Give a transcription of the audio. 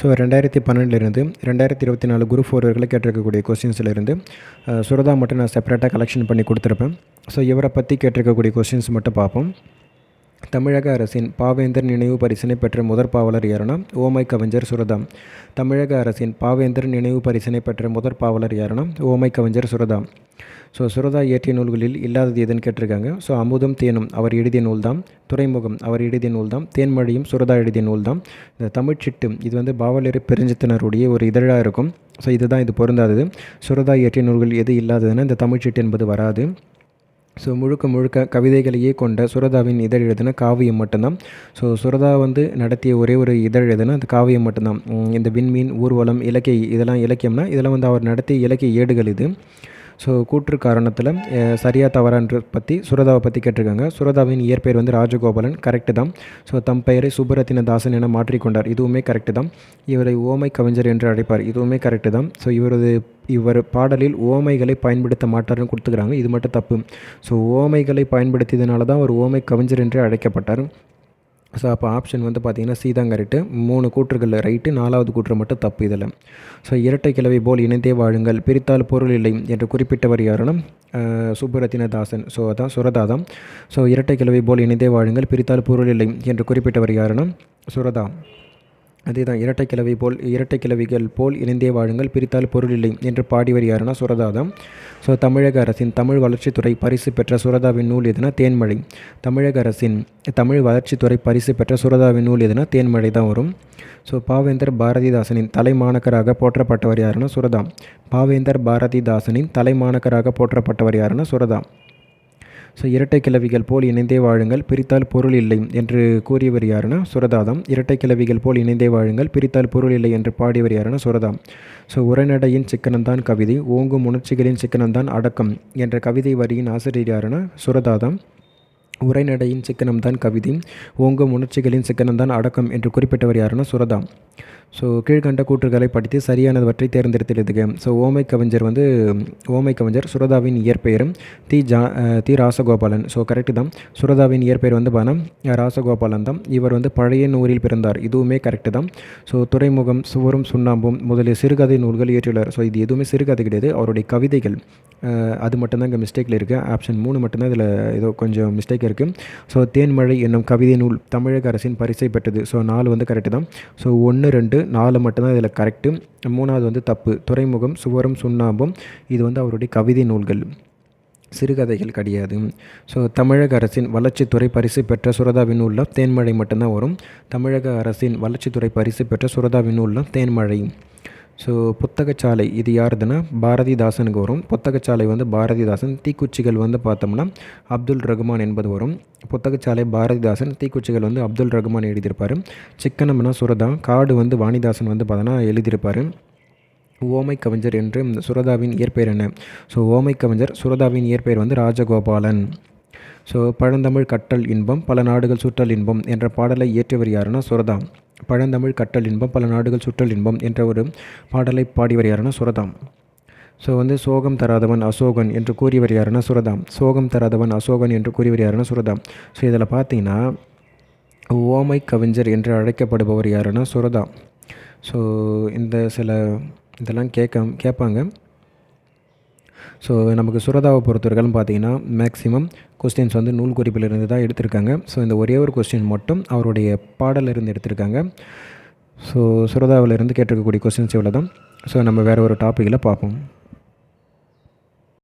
So ரெண்டாயிரத்தி பன்னெண்டுலேருந்து ரெண்டாயிரத்தி இருபத்தி நாலு குரூப் ஃபோர் வரைக்கும் கேட்டிருக்கக்கூடிய கொஸ்டின்ஸ்லேருந்து சுரதா மட்டும் நான் செப்பரேட்டாக கலெக்ஷன் பண்ணி கொடுத்துருப்பேன். ஸோ இவரை பற்றி கேட்டிருக்கக்கூடிய கொஸ்டின்ஸ் மட்டும் பார்ப்போம். தமிழக அரசின் பாவேந்தர் நினைவு பரிசினை பெற்ற முதற் பாவலர் யாருன்னா ஓமை கவிஞர் சுரதாம் தமிழக அரசின் பாவேந்தர் நினைவு பரிசினை பெற்ற முதற் பாவலர் யாருன்னா ஓமை கவிஞர் சுரதாம் ஸோ சுரதா இயற்றிய நூல்களில் இல்லாதது எதுன்னு கேட்டிருக்காங்க. ஸோ அமுதம் தேனும் அவர் எழுதிய நூல் தான் துறைமுகம் அவர் எழுதிய நூல் தான் தேன்மொழியும் சுரதா எழுதிய நூல் தான் இந்த தமிழ்ச்சிட்டு இது வந்து பாவலர் பெருஞ்சித்தினருடைய ஒரு இதழாக இருக்கும். ஸோ இதுதான் இது பொருந்தாதது. சுரதா இயற்றிய நூல்கள் எது இல்லாததுன்னா இந்த தமிழ்ச்சிட்டு என்பது வராது. ஸோ முழுக்க முழுக்க கவிதைகளையே கொண்ட சுரதாவின் இதழ் எழுதின காவியம் மட்டும்தான். ஸோ சுரதா வந்து நடத்திய ஒரே ஒரு இதழ் எழுதுனா அந்த காவியம் மட்டும்தான். இந்த விண்மீன் ஊர்வலம் இலக்கிய இதெல்லாம் இலக்கியம்னா இதெல்லாம் வந்து அவர் நடத்திய இலக்கிய ஏடுகள் இது. ஸோ கூற்று காரணத்தில் சரியா தவறான்ற பற்றி சுரதாவை பற்றி கேட்டிருக்காங்க. சுரதாவின் இயற்பெயர் வந்து ராஜகோபாலன் கரெக்டு தான். ஸோ தம் பெயரை சுப்பரத்தின தாசன் என மாற்றிக்கொண்டார். இதுவுமே கரெக்டு தான். இவரை ஓமை கவிஞர் என்று அழைப்பார். இதுவுமே கரெக்டு தான். ஸோ இவரது இவர் பாடலில் ஓமைகளை பயன்படுத்த மாட்டார்னு கொடுத்துக்கிறாங்க. இது மட்டும் தப்பு. ஸோ ஓமைகளை பயன்படுத்தியதுனால தான் அவர் ஓமை கவிஞர் என்று அழைக்கப்பட்டார். ஸோ அப்போ ஆப்ஷன் வந்து பார்த்திங்கன்னா சி தான் கரெக்டு மூணு கூற்றுகளில் ரைட்டு நாலாவது கூற்று மட்டும் தப்பு இதில். ஸோ இரட்டை கிழவி போல் இணைந்தே வாழுங்கள் பிரித்தால் பொருள் இல்லை என்று குறிப்பிட்டவர் யாருன்னா சுப்புரத்தினதாசன். ஸோ அதான் சுரதா ஸோ இரட்டை கிழவி போல் இணைந்தே வாழுங்கள் பிரித்தால் பொருள் இல்லை என்று குறிப்பிட்டவர் யாருன்னா சுரதா. அதேதான் இரட்டை கிழவி போல் இரட்டை கிழவிகள் போல் இணைந்தே வாழுங்கள் பிரித்தால் பொருள் இல்லை என்று பாடிவர் யாருன்னா சுரதாதம் ஸோ தமிழக அரசின் தமிழ் வளர்ச்சித்துறை பரிசு பெற்ற சுரதாவின் நூல் எதுனா தேன்மழை. தமிழக அரசின் தமிழ் வளர்ச்சித்துறை பரிசு பெற்ற சுரதாவின் நூல் எதுனா தேன்மழை தான் வரும். ஸோ பாவேந்தர் பாரதிதாசனின் தலைமாணக்கராக போற்றப்பட்டவர் யாருன்னா சுரதா. பாவேந்தர் பாரதிதாசனின் தலைமாணக்கராக போற்றப்பட்டவர் யாருன்னா சுரதா. ஸோ இரட்டை கிழவிகள் போல் இணைந்தே வாழுங்கள் பிரித்தால் பொருள் இல்லை என்று கூறியவர் யாருன்னா சுரதாதம். இரட்டை கிழவிகள் போல் இணைந்தே வாழுங்கள் பிரித்தால் பொருள் இல்லை என்று பாடியவர் யாருன்னா சுரதாம். ஸோ உரைநடையின் சிக்கனம்தான் கவிதை ஓங்கும் உணர்ச்சிகளின் சிக்கனம்தான் அடக்கம் என்ற கவிதை வரியின் ஆசிரியர் யாருன்னா சுரதாதம். உரைநடையின் சிக்கனம்தான் கவிதை ஓங்கும் உணர்ச்சிகளின் சிக்கனம்தான் அடக்கம் என்று குறிப்பிட்டவர் யாருன்னா சுரதாம் ஸோ கீழ்கண்ட கூற்றுகளை படித்து சரியானவற்றை தேர்ந்தெடுத்து ஸோ ஓமை கவிஞர் வந்து ஓமை கவிஞர் சுரதாவின் இயற்பெயரும் தி ஜா தி ராசகோபாலன். ஸோ கரெக்டு தான். சுரதாவின் இயற்பெயர் வந்து பணம் ராசகோபாலன் தான். இவர் வந்து பழைய நூறில் பிறந்தார். இதுவுமே கரெக்டு தான். ஸோ துறைமுகம் சுவரும் சுண்ணாம்பும் முதலிய சிறுகதை நூல்கள் இயற்றியுள்ளார். ஸோ இது எதுவுமே சிறுகதை கிடையாது. அவருடைய கவிதைகள். அது மட்டும்தான் இங்கே மிஸ்டேக்கில் இருக்குது ஆப்ஷன் மூணு மட்டும்தான் இதில் ஏதோ கொஞ்சம் மிஸ்டேக் இருக்குது ஸோ தேன்மழை என்னும் கவிதை நூல் தமிழக அரசின் பரிசை பெற்றது. ஸோ நாலு வந்து கரெக்டு தான். ஸோ ஒன்று ரெண்டு நாலு மட்டும்தான் இதில் கரெக்டு மூணாவது வந்து தப்பு. துறைமுகம் சுவரம் சுண்ணாம்பும் இது வந்து அவருடைய கவிதை நூல்கள். சிறுகதைகள் கிடையாது. ஸோ தமிழக அரசின் வளர்ச்சித்துறை பரிசு பெற்ற சுரதாவின் உள்ள தேன்மழை மட்டும்தான் வரும். தமிழக அரசின் வளர்ச்சித்துறை பரிசு பெற்ற சுரதாவின் உள்ள தேன்மழை. ஸோ புத்தகச்சாலை இது யாருதுன்னா பாரதிதாசனுக்கு வரும். புத்தகச்சாலை வந்து பாரதிதாசன் தீக்குச்சிகள் வந்து பார்த்தோம்னா அப்துல் ரகுமான் என்பது வரும். புத்தகச்சாலை பாரதிதாசன் தீக்குச்சிகள் வந்து அப்துல் ரகுமான் எழுதியிருப்பார். சிக்கனம்னா சுரதா காடு வந்து வாணிதாசன் வந்து பார்த்தோன்னா எழுதியிருப்பார். ஓமை கவிஞர் என்று சுரதாவின் இயற்பெயர் என்ன? ஸோ ஓமை கவிஞர் சுரதாவின் இயற்பெயர் வந்து ராஜகோபாலன். ஸோ பழந்தமிழ் கட்டல் இன்பம் பல நாடுகள் சுற்றல் இன்பம் என்ற பாடலை இயற்றியவர் யாருன்னா சுரதா. பழந்தமிழ் கட்டல் இன்பம் பல நாடுகள் சுற்றல் இன்பம் என்ற ஒரு பாடலை பாடியவர் யாருன்னா சுரதாம். ஸோ வந்து சோகம் தராதவன் அசோகன் என்று கூறியவர் யாருன்னா சுரதாம். சோகம் தராதவன் அசோகன் என்று கூறியவர் யாருன்னா சுரதாம். ஸோ இதில் பார்த்தீங்கன்னா ஓமை கவிஞர் என்று அழைக்கப்படுபவர் யாருன்னா சுரதா ஸோ இந்த சில இதெல்லாம் கேட்க கேட்பாங்க ஸோ நமக்கு சுரதாவை பொறுத்தவரைக்கும் பார்த்தீங்கன்னா மேக்ஸிமம் கொஸ்டின்ஸ் வந்து நூல் குறிப்பிலிருந்து தான் எடுத்திருக்காங்க. ஸோ இந்த ஒரே ஒரு கொஸ்டின் மட்டும் அவருடைய பாடலிருந்து எடுத்திருக்காங்க. ஸோ சுரதாவிலிருந்து கேட்டிருக்கக்கூடிய கொஸ்டின்ஸ் இவ்வளோ தான் ஸோ நம்ம வேறு ஒரு டாப்பிக்கில் பார்ப்போம்.